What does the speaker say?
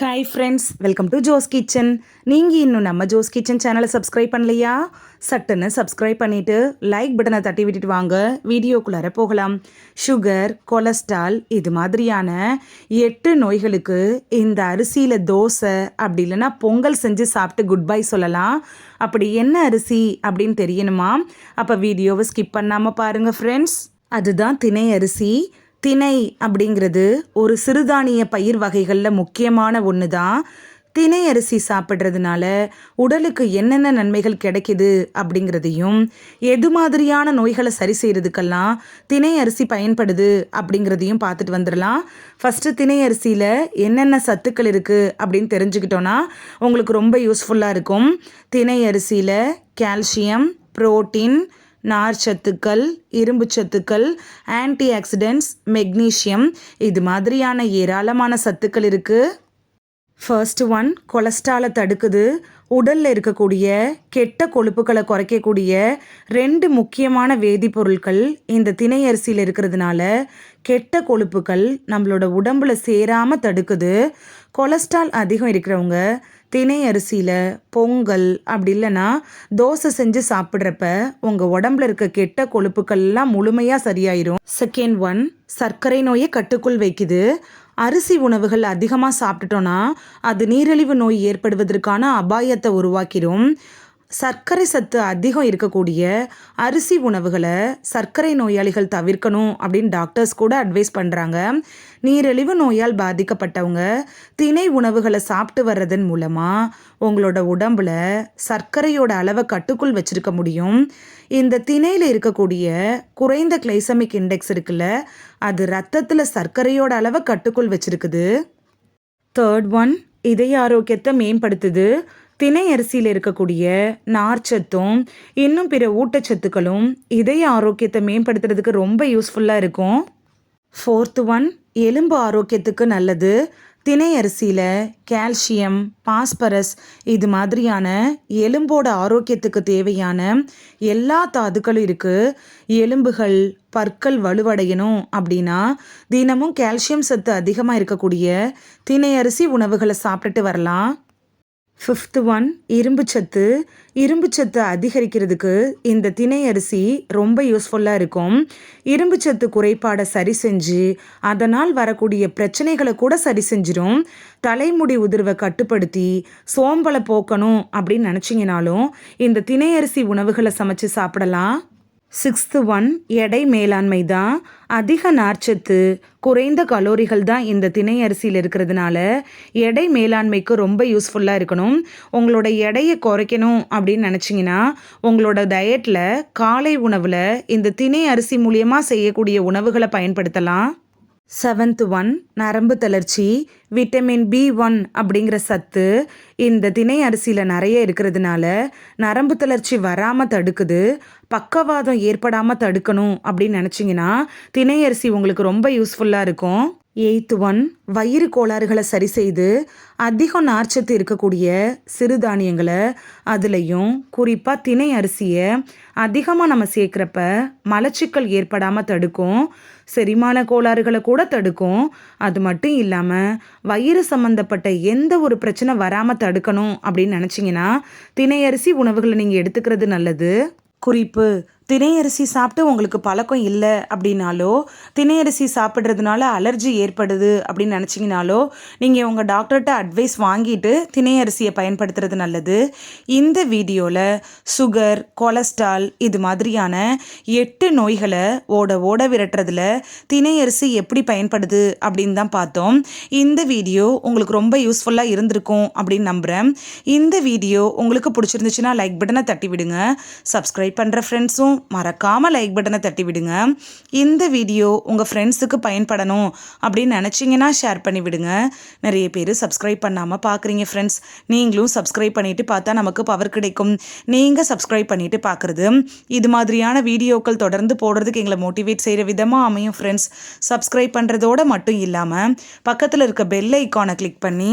Hi friends welcome to Jo's kitchen நீங்கள் இன்னும் நம்ம ஜோஸ் கிச்சன் சேனலை சப்ஸ்கிரைப் பண்ணலையா? சட்டுன்னு சப்ஸ்கிரைப் பண்ணிவிட்டு லைக் பட்டனை தட்டி விட்டுட்டு வாங்க. வீடியோக்குள்ளார போகலாம். சுகர் கொலஸ்ட்ரால் இது மாதிரியான எட்டு நோய்களுக்கு இந்த அரிசியில் தோசை அப்படி இல்லைன்னா பொங்கல் செஞ்சு சாப்பிட்டு குட் பை சொல்லலாம். அப்படி என்ன அரிசி அப்படின்னு தெரியணுமா? அப்போ வீடியோவை ஸ்கிப் பண்ணாமல் பாருங்கள் ஃப்ரெண்ட்ஸ் அதுதான் திணை அரிசி. திணை அப்படிங்கிறது ஒரு சிறுதானிய பயிர் வகைகளில் முக்கியமான ஒன்று தான் திணை அரிசி சாப்பிட்றதுனால உடலுக்கு என்னென்ன நன்மைகள் கிடைக்குது அப்படிங்கிறதையும் எது மாதிரியான நோய்களை சரி செய்கிறதுக்கெல்லாம் திணை அரிசி பயன்படுது அப்படிங்கிறதையும் பார்த்துட்டு வந்துடலாம். ஃபஸ்ட்டு திணை அரிசியில் என்னென்ன சத்துக்கள் இருக்குது அப்படின்னு தெரிஞ்சுக்கிட்டோன்னா உங்களுக்கு ரொம்ப யூஸ்ஃபுல்லாக இருக்கும். திணை அரிசியில் கால்சியம் புரோட்டீன் நார் சத்துக்கள் இரும்பு சத்துக்கள் ஆன்டி ஆக்சிடென்ட்ஸ் மெக்னீஷியம் இது மாதிரியான ஏராளமான சத்துக்கள் இருக்குது ஃபர்ஸ்ட் ஒன் கொலஸ்ட்ராலை தடுக்குது. உடலில் இருக்கக்கூடிய கெட்ட கொழுப்புகளை குறைக்கக்கூடிய ரெண்டு முக்கியமான வேதிப்பொருட்கள் இந்த திணை அரிசியில் இருக்கிறதுனால கெட்ட கொழுப்புகள் நம்மளோட உடம்புல சேராமல் தடுக்குது. கொலஸ்ட்ரால் அதிகம் இருக்கிறவங்க தினை அரிசியில் பொங்கல் அப்படி இல்லைன்னா தோசை செஞ்சு சாப்பிட்றப்ப உங்கள் உடம்புல இருக்க கெட்ட கொழுப்புக்கள்லாம் முழுமையாக சரியாயிரும். செகண்ட் ஒன் சர்க்கரை நோயை கட்டுக்குள் வைக்குது. அரிசி உணவுகள் அதிகமாக சாப்பிட்டுட்டோன்னா அது நீரிழிவு நோய் ஏற்படுவதற்கான அபாயத்தை உருவாக்கிடும் சர்க்கரை சத்து அதிகம் இருக்கக்கூடிய அரிசி உணவுகளை சர்க்கரை நோயாளிகள் தவிர்க்கணும் அப்படின்னு டாக்டர்ஸ் கூட அட்வைஸ் பண்ணுறாங்க நீரிழிவு நோயால் பாதிக்கப்பட்டவங்க திணை உணவுகளை சாப்பிட்டு வர்றதன் மூலமாக உங்களோட உடம்புல சர்க்கரையோட அளவை கட்டுக்குள் வச்சுருக்க முடியும். இந்த திணையில் இருக்கக்கூடிய குறைந்த கிளைசமிக் இண்டெக்ஸ் இருக்குல்ல அது ரத்தத்தில் சர்க்கரையோட அளவை கட்டுக்குள் வச்சுருக்குது. தேர்ட் ஒன் இதய ஆரோக்கியத்தை மேம்படுத்துது. தினை அரிசியில் இருக்கக்கூடிய நார்ச்சத்தும் இன்னும் பிற ஊட்டச்சத்துக்களும் இதய ஆரோக்கியத்தை மேம்படுத்துறதுக்கு ரொம்ப யூஸ்ஃபுல்லாக இருக்கும். ஃபோர்த்து ஒன் எலும்பு ஆரோக்கியத்துக்கு நல்லது. தினை அரிசியில் கால்சியம் பாஸ்பரஸ் இது மாதிரியான எலும்போட ஆரோக்கியத்துக்கு தேவையான எல்லா தாதுக்களும் இருக்குது எலும்புகள் பற்கள் வலுவடையணும் அப்படின்னா தினமும் கால்சியம் சத்து அதிகமாக இருக்கக்கூடிய தினை அரிசி உணவுகளை சாப்பிட்டுட்டு வரலாம். ஃபிஃப்த்து ஒன் இரும்பு சத்து. இரும்பு சத்து அதிகரிக்கிறதுக்கு இந்த திணை அரிசி ரொம்ப யூஸ்ஃபுல்லாக இருக்கும். இரும்பு சத்து குறைபாடை சரி செஞ்சு அதனால் வரக்கூடிய பிரச்சனைகளை கூட சரி செஞ்சிடும் தலைமுடி உதிர்வை கட்டுப்படுத்தி சோம்பலை போக்கணும் அப்படின்னு நினச்சிங்கனாலும் இந்த திணை அரிசி உணவுகளை சமைச்சு சாப்பிடலாம். சிக்ஸ்த்து ஒன் எடை மேலாண்மை தான் அதிக நார்ச்சத்து குறைந்த கலோரிகள் தான் இந்த திணை அரிசியில் இருக்கிறதுனால எடை மேலாண்மைக்கு ரொம்ப யூஸ்ஃபுல்லாக இருக்கணும். உங்களோட எடையை குறைக்கணும் அப்படின்னு நினச்சிங்கன்னா உங்களோட டயட்டில் காலை உணவில் இந்த திணை அரிசி மூலியமாக செய்யக்கூடிய உணவுகளை பயன்படுத்தலாம். செவன்த் ஒன் நரம்பு தளர்ச்சி விட்டமின் பி ஒன் அப்படிங்கிற சத்து இந்த திணை அரிசியில் நிறைய இருக்கிறதுனால நரம்பு தளர்ச்சி வராமல் தடுக்குது பக்கவாதம் ஏற்படாமல் தடுக்கணும் அப்படின்னு நினச்சிங்கன்னா திணை அரிசி உங்களுக்கு ரொம்ப யூஸ்ஃபுல்லாக இருக்கும். எயித்து ஒன் வயிறு கோளாறுகளை சரி செய்து அதிகம் நார்ச்சத்து இருக்கக்கூடிய சிறுதானியங்களை அதுலேயும் குறிப்பாக திணை அரிசியை அதிகமாக நம்ம சேர்க்குறப்ப மலச்சிக்கல் ஏற்படாமல் தடுக்கும் செரிமான கோளாறுகளை கூட தடுக்கும். அது மட்டும் இல்லாமல் வயிறு சம்மந்தப்பட்ட எந்த ஒரு பிரச்சனை வராமல் தடுக்கணும் அப்படின்னு நினச்சிங்கன்னா திணை அரிசி உணவுகளை நீங்கள் எடுத்துக்கிறது நல்லது. குறிப்பு திணையரிசி சாப்பிட்டு உங்களுக்கு பழக்கம் இல்லை அப்படின்னாலோ திணையரிசி சாப்பிட்றதுனால அலர்ஜி ஏற்படுது அப்படின்னு நினச்சிங்கனாலோ நீங்கள் உங்கள் டாக்டர்கிட்ட அட்வைஸ் வாங்கிட்டு திணையரிசியை பயன்படுத்துறது நல்லது. இந்த வீடியோவில் சுகர் கொலஸ்ட்ரால் இது மாதிரியான எட்டு நோய்களை ஓட ஓட விரட்டுறதுல திணையரிசி எப்படி பயன்படுது அப்படின்னு தான் பார்த்தோம். இந்த வீடியோ உங்களுக்கு ரொம்ப யூஸ்ஃபுல்லாக இருந்திருக்கும் அப்படின்னு நம்புகிறேன் இந்த வீடியோ உங்களுக்கு பிடிச்சிருந்துச்சுன்னா லைக் பட்டனை தட்டி விடுங்க சப்ஸ்கிரைப் பண்ணுற ஃப்ரெண்ட்ஸும் மறக்காமல் லைக் பட்டனை தட்டி விடுங்க. இந்த வீடியோ உங்கள் ஃப்ரெண்ட்ஸுக்கு பயன்படணும் அப்படின்னு நினச்சிங்கன்னா ஷேர் பண்ணி விடுங்க. நிறைய பேர் சப்ஸ்கிரைப் பண்ணாமல் பார்க்குறீங்க ஃப்ரெண்ட்ஸ் நீங்களும் சப்ஸ்கிரைப் பண்ணிவிட்டு பார்த்தா நமக்கு பவர் கிடைக்கும். நீங்கள் சப்ஸ்கிரைப் பண்ணிவிட்டு பார்க்குறது இது மாதிரியான வீடியோக்கள் தொடர்ந்து போடுறதுக்கு எங்களை மோட்டிவேட் செய்கிற விதமாக அமையும் ஃப்ரெண்ட்ஸ் சப்ஸ்கிரைப் பண்ணுறதோட மட்டும் இல்லாமல் பக்கத்தில் இருக்க பெல் ஐக்கானை கிளிக் பண்ணி